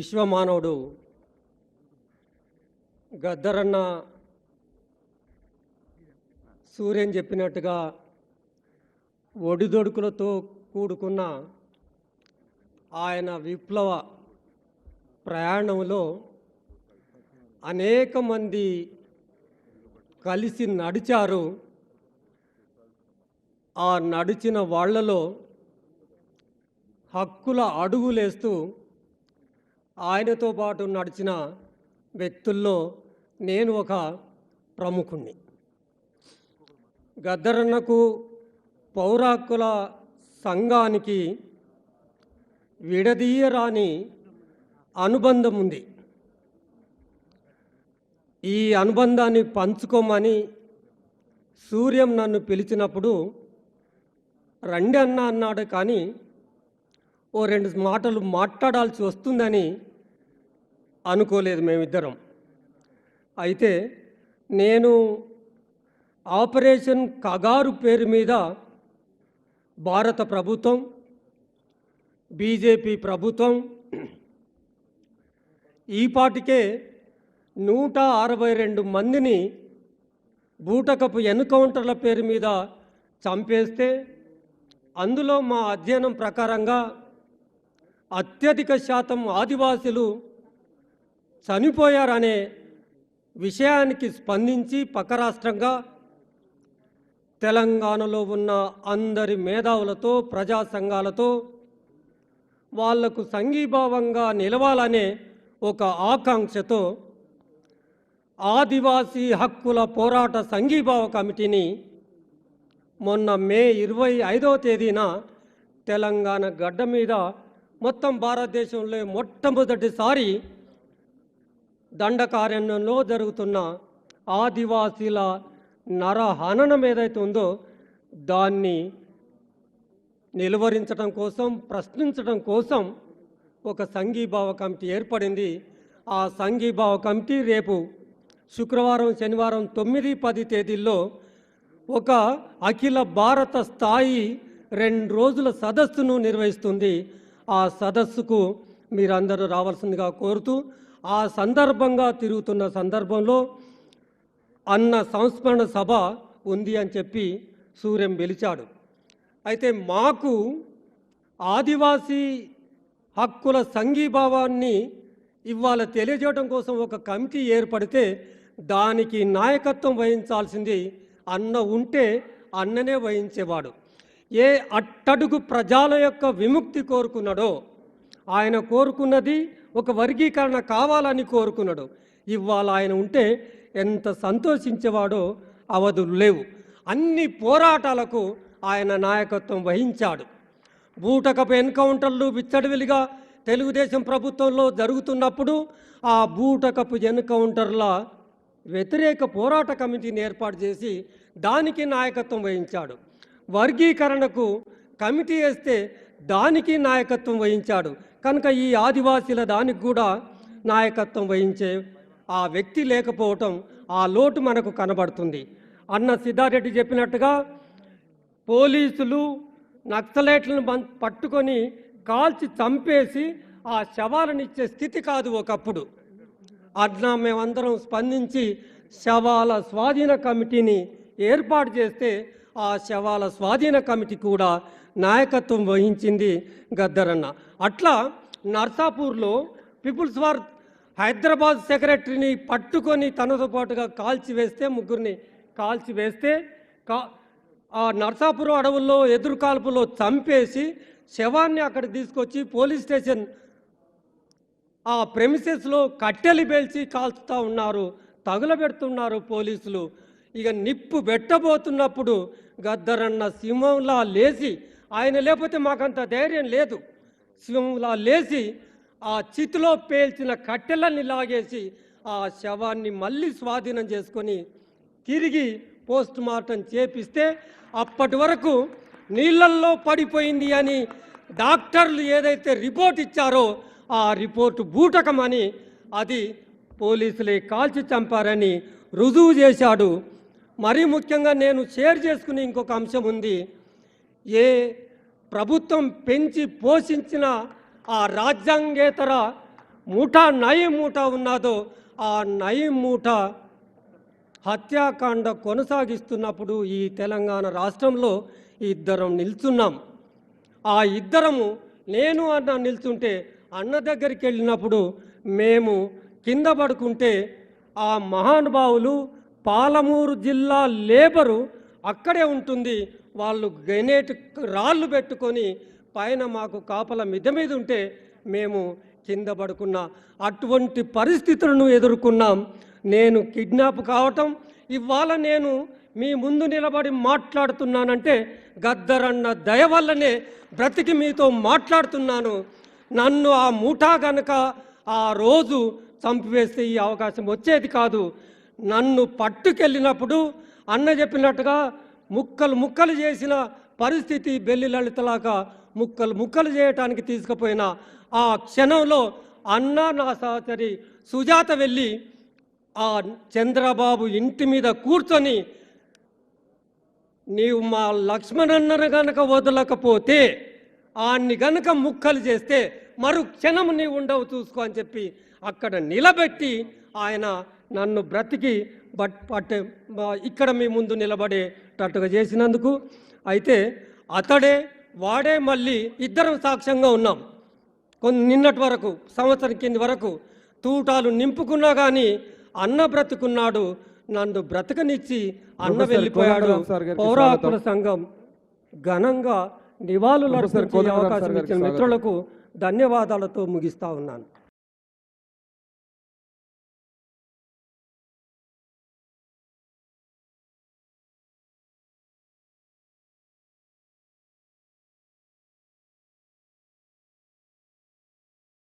విశ్వమానవుడు గద్దరన్న సూర్యన్ చెప్పినట్టుగా ఒడిదొడుకులతో కూడుకున్న ఆయన విప్లవ ప్రయాణంలో అనేక మంది కలిసి నడిచారు. ఆ నడిచిన వాళ్ళలో హక్కుల అడుగులేస్తూ ఆయనతో పాటు నడిచిన వ్యక్తుల్లో నేను ఒక ప్రముఖుణ్ణి. గద్దరన్నకు పౌర హక్కుల సంఘానికి విడదీయరాని అనుబంధం ఉంది ఈ అనుబంధాన్ని పంచుకోమని సూర్యం నన్ను పిలిచినప్పుడు రండి అన్న అన్నాడు కానీ ఓ రెండు మాటలు మాట్లాడాల్సి వస్తుందని అనుకోలేదు మేమిద్దరం. అయితే నేను ఆపరేషన్ కగారు పేరు మీద భారత ప్రభుత్వం బీజేపీ ప్రభుత్వం ఈపాటికే నూట అరవై రెండు మందిని బూటకపు ఎన్కౌంటర్ల పేరు మీద చంపేస్తే అందులో మా అధ్యయనం ప్రకారంగా అత్యధిక శాతం ఆదివాసులు చనిపోయారనే విషయానికి స్పందించి పక్క రాష్ట్రంగా తెలంగాణలో ఉన్న అందరి మేధావులతో ప్రజా సంఘాలతో వాళ్ళకు సంఘీభావంగా నిలవాలనే ఒక ఆకాంక్షతో ఆదివాసీ హక్కుల పోరాట సంఘీభావ కమిటీని మొన్న మే ఇరవై ఐదవ తేదీన తెలంగాణ గడ్డ మీద మొత్తం భారతదేశంలో మొట్టమొదటిసారి దండకారణ్యంలో జరుగుతున్న ఆదివాసీల నరహననం ఏదైతే ఉందో దాన్ని నిలువరించడం కోసం ప్రశ్నించడం కోసం ఒక సంఘీభావ కమిటీ ఏర్పడింది. ఆ సంఘీభావ కమిటీ రేపు శుక్రవారం శనివారం తొమ్మిది పది తేదీల్లో ఒక అఖిల భారత స్థాయి రెండు రోజుల సదస్సును నిర్వహిస్తుంది. ఆ సదస్సుకు మీరందరూ రావాల్సిందిగా కోరుతూ ఆ సందర్భంగా తిరుగుతున్న సందర్భంలో అన్న సంస్మరణ సభ ఉంది అని చెప్పి సూర్యం పిలిచాడు అయితే మాకు ఆదివాసీ హక్కుల సంఘీభావాన్ని ఇవాళ తెలియజేయడం కోసం ఒక కమిటీ ఏర్పడితే దానికి నాయకత్వం వహించాల్సింది అన్న ఉంటే అన్ననే వహించేవాడు. ఏ అట్టడుగు ప్రజల యొక్క విముక్తి కోరుకున్నాడో ఆయన కోరుకున్నది ఒక వర్గీకరణ కావాలని కోరుకున్నాడు. ఇవాళ ఆయన ఉంటే ఎంత సంతోషించేవాడో అవధులు లేవు. అన్ని పోరాటాలకు ఆయన నాయకత్వం వహించాడు. బూటకపు ఎన్కౌంటర్లు విచ్చడివిలిగా తెలుగుదేశం ప్రభుత్వంలో జరుగుతున్నప్పుడు ఆ బూటకపు ఎన్కౌంటర్ల వ్యతిరేక పోరాట కమిటీని ఏర్పాటు చేసి దానికి నాయకత్వం వహించాడు. వర్గీకరణకు కమిటీ వేస్తే దానికి నాయకత్వం వహించాడు. కనుక ఈ ఆదివాసీల దానికి కూడా నాయకత్వం వహించే ఆ వ్యక్తి లేకపోవటం ఆ లోటు మనకు కనబడుతుంది. అన్న సిద్ధారెడ్డి చెప్పినట్టుగా పోలీసులు నక్సలైట్లను పట్టుకొని కాల్చి చంపేసి ఆ శవాలను ఇచ్చే స్థితి కాదు ఒకప్పుడు. అట్లా మేమందరం స్పందించి శవాల స్వాధీన కమిటీని ఏర్పాటు చేస్తే ఆ శవాల స్వాధీన కమిటీ కూడా నాయకత్వం వహించింది గద్దరన్న. అట్లా నర్సాపూర్లో పీపుల్స్ వార్ హైదరాబాద్ సెక్రటరీని పట్టుకొని తనతో పాటుగా కాల్చివేస్తే ముగ్గురిని కాల్చివేస్తే కా ఆ నర్సాపురం అడవుల్లో ఎదురు కాల్పులో చంపేసి శవాన్ని అక్కడ తీసుకొచ్చి పోలీస్ స్టేషన్ ఆ ప్రెమిసెస్లో కట్టెలు పేల్చి కాల్చుతూ ఉన్నారు తగులబెడుతున్నారు పోలీసులు. ఇక నిప్పు పెట్టబోతున్నప్పుడు గద్దరన్న సింహంలా లేచి ఆయన లేకపోతే మాకంత ధైర్యం లేదు. సింహంలా లేచి ఆ చితిలో పేల్చిన కట్టెలని లాగేసి ఆ శవాన్ని మళ్ళీ స్వాధీనం చేసుకొని తిరిగి పోస్ట్ మార్టం చేపిస్తే అప్పటి వరకు నీళ్ళల్లో పడిపోయింది అని డాక్టర్లు ఏదైతే రిపోర్ట్ ఇచ్చారో ఆ రిపోర్టు బూటకమని అది పోలీసులే కాల్చి చంపారని రుజువు చేశాడు మరీ ముఖ్యంగా నేను షేర్ చేసుకునే ఇంకొక అంశం ఉంది. ఏ ప్రభుత్వం పెంచి పోషించిన ఆ రాజ్యాంగేతర మూట నయం మూట ఉన్నదో ఆ నయం మూట హత్యాకాండ కొనసాగిస్తున్నప్పుడు ఈ తెలంగాణ రాష్ట్రంలో ఇద్దరం నిల్చున్నాం. ఆ ఇద్దరము నేను అన్న నిల్చుంటే అన్న దగ్గరికి వెళ్ళినప్పుడు మేము కింద పడుకుంటే ఆ మహానుభావులు పాలమూరు జిల్లా లేబరు అక్కడే ఉంటుంది. వాళ్ళు గెనేట్ రాళ్ళు పెట్టుకొని పైన మాకు కాపల మిద మీద ఉంటే మేము కింద పడుకున్న అటువంటి పరిస్థితులను ఎదుర్కొన్నాం. నేను కిడ్నాప్ కావటం ఇవాళ నేను మీ ముందు నిలబడి మాట్లాడుతున్నానంటే గద్దరన్న దయ వల్లనే బ్రతికి మీతో మాట్లాడుతున్నాను. నన్ను ఆ ముఠా గనక ఆ రోజు చంపివేస్తే ఈ అవకాశం వచ్చేది కాదు. నన్ను పట్టుకెళ్ళినప్పుడు అన్న చెప్పినట్టుగా ముక్కలు ముక్కలు చేసిన పరిస్థితి బెల్లి లలితలాగా ముక్కలు ముక్కలు చేయటానికి తీసుకుపోయిన ఆ క్షణంలో అన్న నా సహచరి సుజాత వెళ్ళి ఆ చంద్రబాబు ఇంటి మీద కూర్చొని నీవు మా లక్ష్మణన్నను గనక వదలకపోతే ఆన్ని గనక ముక్కలు చేస్తే మరు క్షణం నీవు ఉండవు చూసుకో అని చెప్పి అక్కడ నిలబెట్టి ఆయన నన్ను బ్రతికి బట్ పట్టే మా- ఇక్కడ మీ ముందు నిలబడేటట్టుగా చేసినందుకు అయితే అతడే వాడే మళ్ళీ ఇద్దరం సాక్ష్యంగా ఉన్నాం. కొన్ని నిన్నటి వరకు సంవత్సరం కింది వరకు తూటాలు నింపుకున్నా కానీ అన్న బ్రతుకున్నాడు నన్ను బ్రతకనిచ్చి అన్న వెళ్ళిపోయాడు. కోదండరాం సార్ గారికి పౌర హక్కుల సంఘం ఘనంగా నివాళులు అవకాశం ఇచ్చిన. మిత్రులకు ధన్యవాదాలతో ముగిస్తా ఉన్నాను.